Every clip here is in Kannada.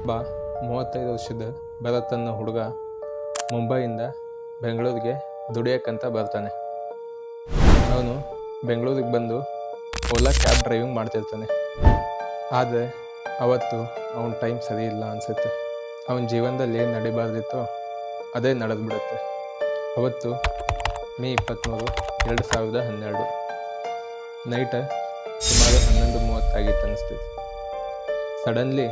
ಒಬ್ಬ ಮೂವತ್ತೈದು ವರ್ಷದ ಭರತ್ ಅನ್ನೋ ಹುಡುಗ ಮುಂಬೈಯಿಂದ ಬೆಂಗಳೂರಿಗೆ ದುಡಿಯೋಕ್ಕಂತ ಬರ್ತಾನೆ. ಅವನು ಬೆಂಗಳೂರಿಗೆ ಬಂದು ಓಲಾ ಕ್ಯಾಬ್ ಡ್ರೈವಿಂಗ್ ಮಾಡ್ತಿರ್ತಾನೆ. ಆದರೆ ಅವತ್ತು ಅವನ ಟೈಮ್ ಸರಿ ಇಲ್ಲ ಅನಿಸುತ್ತೆ. ಅವನ ಜೀವನದಲ್ಲಿ ಏನು ನಡಿಬಾರ್ದಿತ್ತೋ ಅದೇ ನಡೆದ್ಬಿಡುತ್ತೆ. ಅವತ್ತು ಮೇ ಇಪ್ಪತ್ತ್ಮೂರು ಎರಡು ಸಾವಿರದ ಹನ್ನೆರಡು. ನೈಟ್ ಸುಮಾರು ಹನ್ನೊಂದು ಮೂವತ್ತಾಗಿತ್ತು ಅನಿಸ್ತಿತ್ತು. ಸಡನ್ಲಿ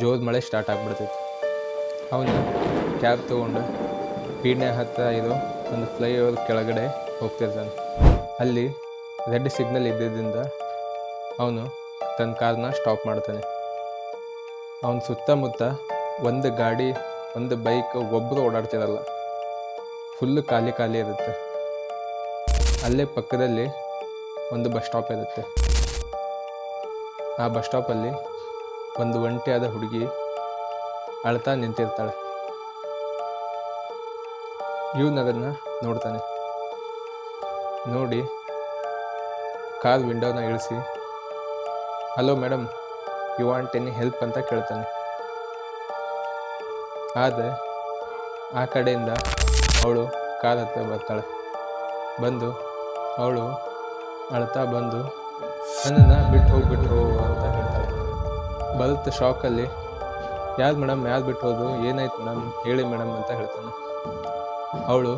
ಜೋರು ಮಳೆ ಸ್ಟಾರ್ಟ್ ಆಗಿಬಿಡ್ತೈತಿ. ಅವನು ಕ್ಯಾಬ್ ತೊಗೊಂಡು ಪೀಣ್ಯ ಹತ್ತಿರ ಇದು ಒಂದು ಫ್ಲೈಓವರ್ ಕೆಳಗಡೆ ಹೋಗ್ತಿರ್ತಾನೆ. ಅಲ್ಲಿ ರೆಡ್ ಸಿಗ್ನಲ್ ಇದ್ದಿದ್ದರಿಂದ ಅವನು ತನ್ನ ಕಾರನ್ನ ಸ್ಟಾಪ್ ಮಾಡ್ತಾನೆ. ಅವನ ಸುತ್ತಮುತ್ತ ಒಂದು ಗಾಡಿ, ಒಂದು ಬೈಕ್ ಒಬ್ಬರು ಓಡಾಡ್ತಿರಲ್ಲ. ಫುಲ್ಲು ಖಾಲಿ ಖಾಲಿ ಇರುತ್ತೆ. ಅಲ್ಲೇ ಪಕ್ಕದಲ್ಲಿ ಒಂದು ಬಸ್ ಸ್ಟಾಪ್ ಇರುತ್ತೆ. ಆ ಬಸ್ ಸ್ಟಾಪಲ್ಲಿ ಒಂದು ಒಂಟಿಯಾದ ಹುಡುಗಿ ಅಳ್ತಾ ನಿಂತಿರ್ತಾಳೆ. ಇವನದನ್ನು ನೋಡ್ತಾನೆ. ನೋಡಿ ಕಾರ್ ವಿಂಡೋನ ಇಳಿಸಿ hello madam you want any help ಅಂತ ಕೇಳ್ತಾನೆ. ಆದರೆ, ಆ ಕಡೆಯಿಂದ ಅವಳು ಕಾರ್ ಹತ್ರ ಬರ್ತಾಳೆ. ಬಂದು, ಅವಳು ಅಳ್ತಾ ಬಂದು, ನನ್ನನ್ನು ಬಿಟ್ಟು ಹೋಗ್ಬಿಟ್ಟು ಬರುತ್ತೆ ಶಾಕಲ್ಲಿ. ಯಾವ್ದು ಮೇಡಮ್ ಯಾವ್ದು ಬಿಟ್ಟು ಹೋದು ಏನಾಯ್ತು ಮೇಡಮ್? ಹೇಳಿ ಮೇಡಮ್ ಅಂತ ಹೇಳ್ತಾನೆ. ಅವಳು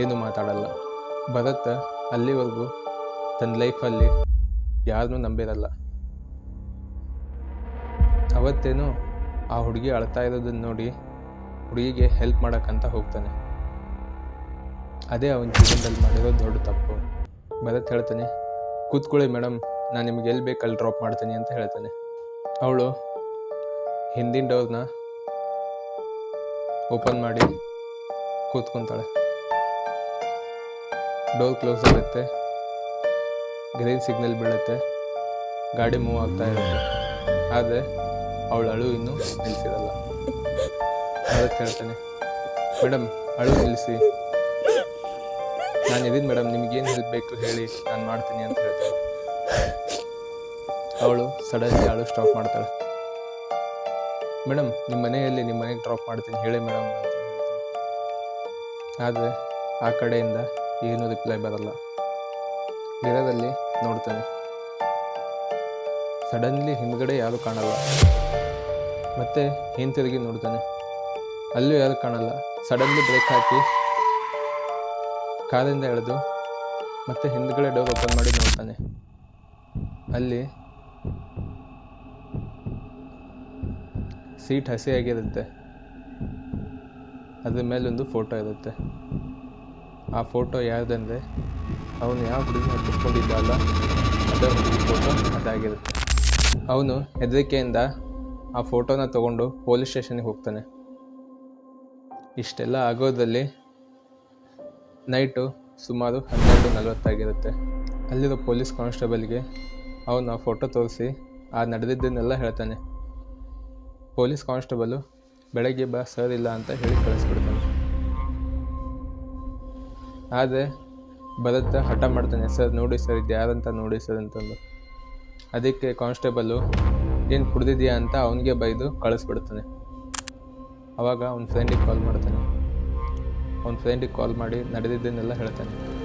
ಏನು ಮಾತಾಡಲ್ಲ. ಭರತ್ ಅಲ್ಲಿವರೆಗೂ ತನ್ನ ಲೈಫಲ್ಲಿ ಯಾರನ್ನೂ ನಂಬಿರಲ್ಲ. ಅವತ್ತೇನು ಆ ಹುಡುಗಿ ಅಳ್ತಾ ಇರೋದನ್ನು ನೋಡಿ ಹುಡುಗಿಗೆ ಹೆಲ್ಪ್ ಮಾಡೋಕ್ಕಂತ ಹೋಗ್ತಾನೆ. ಅದೇ ಅವನ ಜೀವನದಲ್ಲಿ ಮಾಡಿರೋ ದೊಡ್ಡ ತಪ್ಪು. ಭರತ್ ಹೇಳ್ತಾನೆ, ಕೂತ್ಕೊಳ್ಳಿ ಮೇಡಮ್, ನಾನು ನಿಮ್ಗೆ ಎಲ್ಲಿ ಬೇಕು ಡ್ರಾಪ್ ಮಾಡ್ತೀನಿ ಅಂತ ಹೇಳ್ತಾನೆ. ಅವಳು ಹಿಂದಿನ ಡೋರ್ನ ಓಪನ್ ಮಾಡಿ ಕೂತ್ಕೊತಾಳೆ. ಡೋರ್ ಕ್ಲೋಸ್ ಆಗುತ್ತೆ. ಗ್ರೀನ್ ಸಿಗ್ನಲ್ ಬೀಳುತ್ತೆ. ಗಾಡಿ ಮೂವ್ ಆಗ್ತಾ ಇರುತ್ತೆ ಆದರೆ ಅವಳು ಅಳು ಇನ್ನೂ ನಿಲ್ಲಿಸಿರಲ್ಲ ಅದಕ್ಕೆ ಹೇಳ್ತಾನೆ. ಮೇಡಮ್ ಅಳು ನಿಲ್ಲಿಸಿ. ನಾನು ಇದೀನಿ ಮೇಡಮ್ ನಿಮ್ಗೇನು ಹೆಲ್ಪ್ ಬೇಕು ಹೇಳಿ. ನಾನು ಮಾಡ್ತೀನಿ ಅಂತ ಹೇಳ್ತಾನೆ. ಅವಳು ಸಡನ್ಲಿ ಅಳು ಸ್ಟಾಪ್ ಮಾಡ್ತಾಳೆ. ಮೇಡಮ್ ನಿಮ್ಮ ಮನೆಯಲ್ಲಿ ನಿಮ್ಮ ಮನೆಗೆ ಡ್ರಾಪ್ ಮಾಡ್ತೀನಿ, ಹೇಳಿ ಮೇಡಮ್ ಅಂತ ಆದರೆ ಆ ಕಡೆಯಿಂದ ಏನೂ ರಿಪ್ಲೈ ಬರಲ್ಲ. ಗಿರದಲ್ಲಿ ನೋಡ್ತಾನೆ. ಸಡನ್ಲಿ ಹಿಂದ್ಗಡೆ ಯಾರೂ ಕಾಣಲ್ಲ. ಮತ್ತೆ ಹಿಂತಿರುಗಿ ನೋಡ್ತಾನೆ. ಅಲ್ಲೂ ಯಾರು ಕಾಣಲ್ಲ. ಸಡನ್ಲಿ ಬ್ರೇಕ್ ಹಾಕಿ ಕಾರಿಂದ ಎಳೆದು ಮತ್ತೆ ಹಿಂದ್ಗಡೆ ಡೋರ್ ಓಪನ್ ಮಾಡಿ ನೋಡ್ತಾನೆ. ಅಲ್ಲಿ ಸೀಟ್ ಹಸಿಯಾಗಿರುತ್ತೆ ಅದ್ರ ಮೇಲೊಂದು ಫೋಟೋ ಇರುತ್ತೆ. ಆ ಫೋಟೋ ಯಾರ್ದಂದರೆ ಅವನು ಯಾವ ಹುಡುಗಿ ಹತ್ತಿಸ್ಕೊಂಡಿದ್ದಲ್ಲ ಅದೇ ಹುಡುಗಿ ಫೋಟೋ ಅದಾಗಿರುತ್ತೆ. ಅವನು ಹೆದರಿಕೆಯಿಂದ ಆ ಫೋಟೋನ ತಗೊಂಡು ಪೊಲೀಸ್ ಸ್ಟೇಷನ್ಗೆ ಹೋಗ್ತಾನೆ. ಇಷ್ಟೆಲ್ಲ ಆಗೋದ್ರಲ್ಲಿ ನೈಟು ಸುಮಾರು ಹನ್ನೆರಡು ನಲವತ್ತಾಗಿರುತ್ತೆ. ಅಲ್ಲಿರೋ ಪೊಲೀಸ್ ಕಾನ್ಸ್ಟೇಬಲ್ಗೆ ಅವನು ಫೋಟೋ ತೋರಿಸಿ, ಆ ನಡೆದಿದ್ದನ್ನೆಲ್ಲ ಹೇಳ್ತಾನೆ. ಪೊಲೀಸ್ ಕಾನ್ಸ್ಟೇಬಲು, ಬೆಳಗ್ಗೆ ಬಾ, ಸರ್ ಇಲ್ಲ ಅಂತ ಹೇಳಿ ಕಳಿಸ್ಬಿಡ್ತಾನೆ. ಆದರೆ, ಭರತ್ ಹಠ ಮಾಡ್ತಾನೆ, ಸರ್, ನೋಡಿ ಸರ್, ಇದು ಯಾರಂತ ನೋಡಿ ಸರ್ ಅಂತಂದು. ಅದಕ್ಕೆ ಕಾನ್ಸ್ಟೇಬಲು, ಏನು ಕುಡ್ದಿದ್ಯಾ ಅಂತ ಅವನಿಗೆ ಬೈದು ಕಳಿಸ್ಬಿಡ್ತಾನೆ. ಅವಾಗ ಅವ್ನ ಫ್ರೆಂಡಿಗೆ ಕಾಲ್ ಮಾಡ್ತಾನೆ. ಅವ್ನ ಫ್ರೆಂಡಿಗೆ ಕಾಲ್ ಮಾಡಿ ನಡೆದಿದ್ದನ್ನೆಲ್ಲ ಹೇಳ್ತಾನೆ.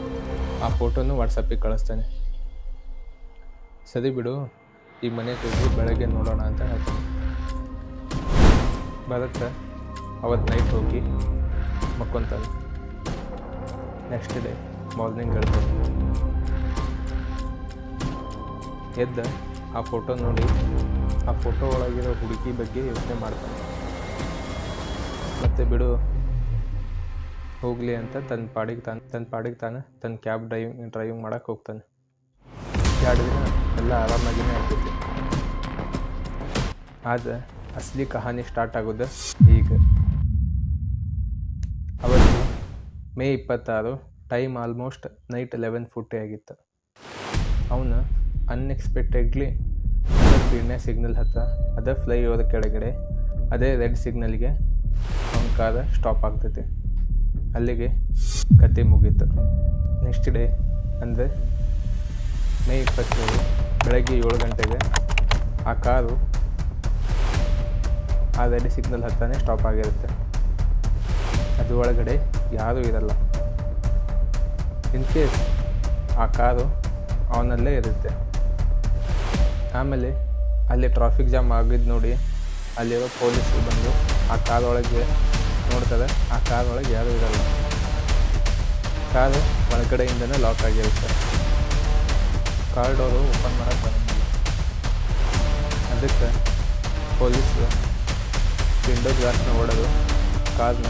ಆ ಫೋಟೋನು ವಾಟ್ಸಪ್ಪಿಗೆ ಕಳಿಸ್ತಾನೆ. ಸರಿ ಬಿಡು. ಈ ಮನೆಗೆ ಹೋಗಿ ಬೆಳಗ್ಗೆ ನೋಡೋಣ ಅಂತ ಹೇಳ್ತೀನಿ. ಬರುತ್ತೆ. ಅವತ್ತು ನೈಟ್ ಹೋಗಿ ಮಕ್ಕೊತಾನೆ ನೆಕ್ಸ್ಟ್ ಡೇ ಮಾರ್ನಿಂಗ್ ಹೇಳ್ತೀನಿ. ಎದ್ದ ಆ ಫೋಟೋ ನೋಡಿ, ಆ ಫೋಟೋ ಒಳಗಿರೋ ಹುಡುಗಿ ಬಗ್ಗೆ ಯೋಚನೆ ಮಾಡ್ತಾನೆ ಮತ್ತೆ ಬಿಡು, ಹೋಗಲಿ ಅಂತ ತನ್ನ ಪಾಡಿಗೆ ತಾನು, ತನ್ನ ಪಾಡಿಗೆ ತಾನೆ, ತನ್ನ ಕ್ಯಾಬ್ ಡ್ರೈವಿಂಗ್ ಡ್ರೈವಿಂಗ್ ಮಾಡೋಕ್ಕೆ ಹೋಗ್ತಾನೆ. ಎರಡು ಎಲ್ಲ ಆರಾಮಾಗಿನೇ ಆಗ್ತೈತಿ ಆದರೆ ಅಸಲಿ ಕಹಾನಿ ಸ್ಟಾರ್ಟ್ ಆಗೋದು ಈಗ. ಅವತ್ತು ಮೇ ಇಪ್ಪತ್ತಾರು time almost night eleven forty ಆಗಿತ್ತು. ಅವನ ಅನ್ಎಕ್ಸ್ಪೆಕ್ಟೆಡ್ಲಿ ಪೀಣ್ಯ ಸಿಗ್ನಲ್ ಹತ್ರ, ಅದೇ ಫ್ಲೈ ಓವರ್ ಕೆಳಗಡೆ, ಅದೇ ರೆಡ್ ಸಿಗ್ನಲ್ಗೆ ಅವನ ಕಾರ ಸ್ಟಾಪ್ ಆಗ್ತೈತಿ. ಅಲ್ಲಿಗೆ ಕತೆ ಮುಗೀತು. ನೆಕ್ಸ್ಟ್ ಡೇ ಅಂದರೆ ಮೇ ಇಪ್ಪತ್ತೇಳು ಬೆಳಗ್ಗೆ ಏಳು ಗಂಟೆಗೆ ಆ ಕಾರು ಆ ರೆಡ್ ಸಿಗ್ನಲ್ ಹತ್ತಾನೆ ಸ್ಟಾಪ್ ಆಗಿರುತ್ತೆ. ಅದು ಒಳಗಡೆ ಯಾರೂ ಇರಲ್ಲ. ಇನ್ ಕೇಸ್ ಆ ಕಾರು ಅವನಲ್ಲೇ ಇರುತ್ತೆ. ಆಮೇಲೆ ಅಲ್ಲಿ ಟ್ರಾಫಿಕ್ ಜಾಮ್ ಆಗಿದ್ದು ನೋಡಿ ಅಲ್ಲಿರೋ ಪೊಲೀಸರು ಬಂದು ಆ ಕಾರೊಳಗೆ ನೋಡ್ತಾರೆ. ಆ ಕಾರೊಳಗೆ ಯಾರೂ ಇರಲ್ಲ. ಕಾರು ಒಳಗಡೆಯಿಂದನೇ ಲಾಕ್ ಆಗಿರುತ್ತೆ. ಕಾರ್ ಡೋರು ಓಪನ್ ಮಾಡೋಕ್ಕೆ ಬರೋಂಗಿಲ್ಲ ಅದಕ್ಕೆ ಪೊಲೀಸ್ ವಿಂಡೋ ಗ್ಲಾಸ್ನ ಹೊಡೆದು ಕಾರ್ನ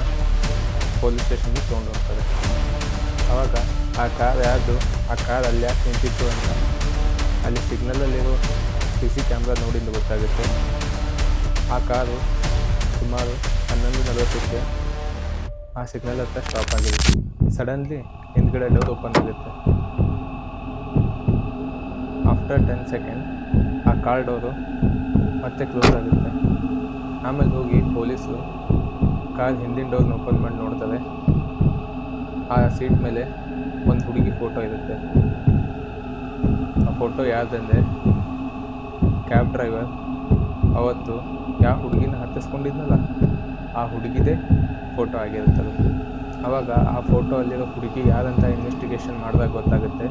ಪೊಲೀಸ್ ಸ್ಟೇಷನ್ಗೆ ತೊಗೊಂಡು ಹೋಗ್ತಾರೆ ಆವಾಗ ಆ ಕಾರ್ ಯಾರ್ದು, ಆ ಕಾರ್ ಅಲ್ಲಿ ಯಾಕೆ ನಿಂತಿತ್ತು ಅಂತ ಅಲ್ಲಿ ಸಿಗ್ನಲಲ್ಲಿರೋ ಸಿ ಸಿ ಕ್ಯಾಮ್ರಾ ನೋಡಿಂದ ಗೊತ್ತಾಗುತ್ತೆ. ಆ ಕಾರು ಸುಮಾರು ಹನ್ನೊಂದು ನಲವತ್ತಕ್ಕೆ ಆ ಸಿಗ್ನಲ್ ಹತ್ರ ಸ್ಟಾಪ್ ಆಗಿರುತ್ತೆ ಸಡನ್ಲಿ ಹಿಂದ್ಗಡೆ ಡೋರ್ ಓಪನ್ ಆಗುತ್ತೆ. ಆಫ್ಟರ್ ಟೆನ್ ಸೆಕೆಂಡ್ ಆ ಕಾರ್ ಡೋರು ಮತ್ತೆ ಕ್ಲೋಸ್ ಆಗುತ್ತೆ. ಆಮೇಲೆ ಹೋಗಿ ಪೊಲೀಸು ಕಾರ್ ಹಿಂದಿನ ಡೋರ್ನ ಓಪನ್ ಮಾಡಿ ನೋಡ್ತವೆ. ಆ ಸೀಟ್ ಮೇಲೆ ಒಂದು ಹುಡುಗಿ ಫೋಟೋ ಇರುತ್ತೆ. ಆ ಫೋಟೋ ಯಾರ್ದಂದರೆ ಕ್ಯಾಬ್ ಡ್ರೈವರ್ ಅವತ್ತು ಯಾವ ಹುಡುಗಿನ ಹತ್ತಿಸ್ಕೊಂಡಿದ್ನಲ್ಲ, ಆ ಹುಡುಗಿದೇ ಫೋಟೋ ಆಗಿರುತ್ತಲ್ಲ ಆವಾಗ ಆ ಫೋಟೋ ಅಲ್ಲಿರೋ ಹುಡುಗಿ ಯಾರಂತ ಇನ್ವೆಸ್ಟಿಗೇಷನ್ ಮಾಡಿದಾಗ ಗೊತ್ತಾಗುತ್ತೆ.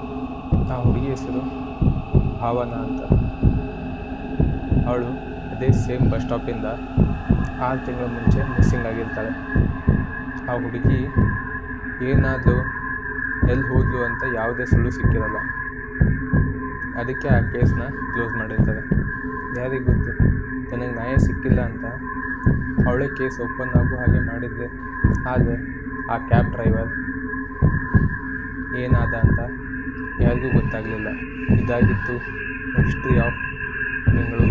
ಆ ಹುಡುಗಿ ಹೆಸರು ಭಾವನಾ ಅಂತ. ಅವಳು ಅದೇ ಸೇಮ್ ಬಸ್ ಸ್ಟಾಪಿಂದ ಆರು ತಿಂಗಳ ಮುಂಚೆ ಮಿಸ್ಸಿಂಗ್ ಆಗಿರ್ತಾಳೆ. ಆ ಹುಡುಗಿ ಏನಾದರೂ ಎಲ್ಲಿ ಹೋದ್ಲು ಅಂತ ಯಾವುದೇ ಸುಳ್ಳು ಸಿಕ್ಕಿರಲ್ಲ. ಅದಕ್ಕೆ ಆ ಕೇಸ್ನ ಕ್ಲೋಸ್ ಮಾಡಿರ್ತಾರೆ ಯಾರಿಗೆ ಗೊತ್ತು? ತನಗೆ ನ್ಯಾಯ ಸಿಕ್ಕಿಲ್ಲ ಅಂತ ಅವಳೇ ಕೇಸ್ ಓಪನ್ ಆಗೋ ಹಾಗೆ ಮಾಡಿದ್ದೆ. ಆದರೆ ಆ ಕ್ಯಾಬ್ ಡ್ರೈವರ್ ಏನಾದ ಅಂತ ಯಾರಿಗೂ ಗೊತ್ತಾಗಲಿಲ್ಲ. ಇದಾಗಿತ್ತು ಹಿಸ್ಟ್ರಿ ಆಫ್. ಬೆಂಗಳೂರು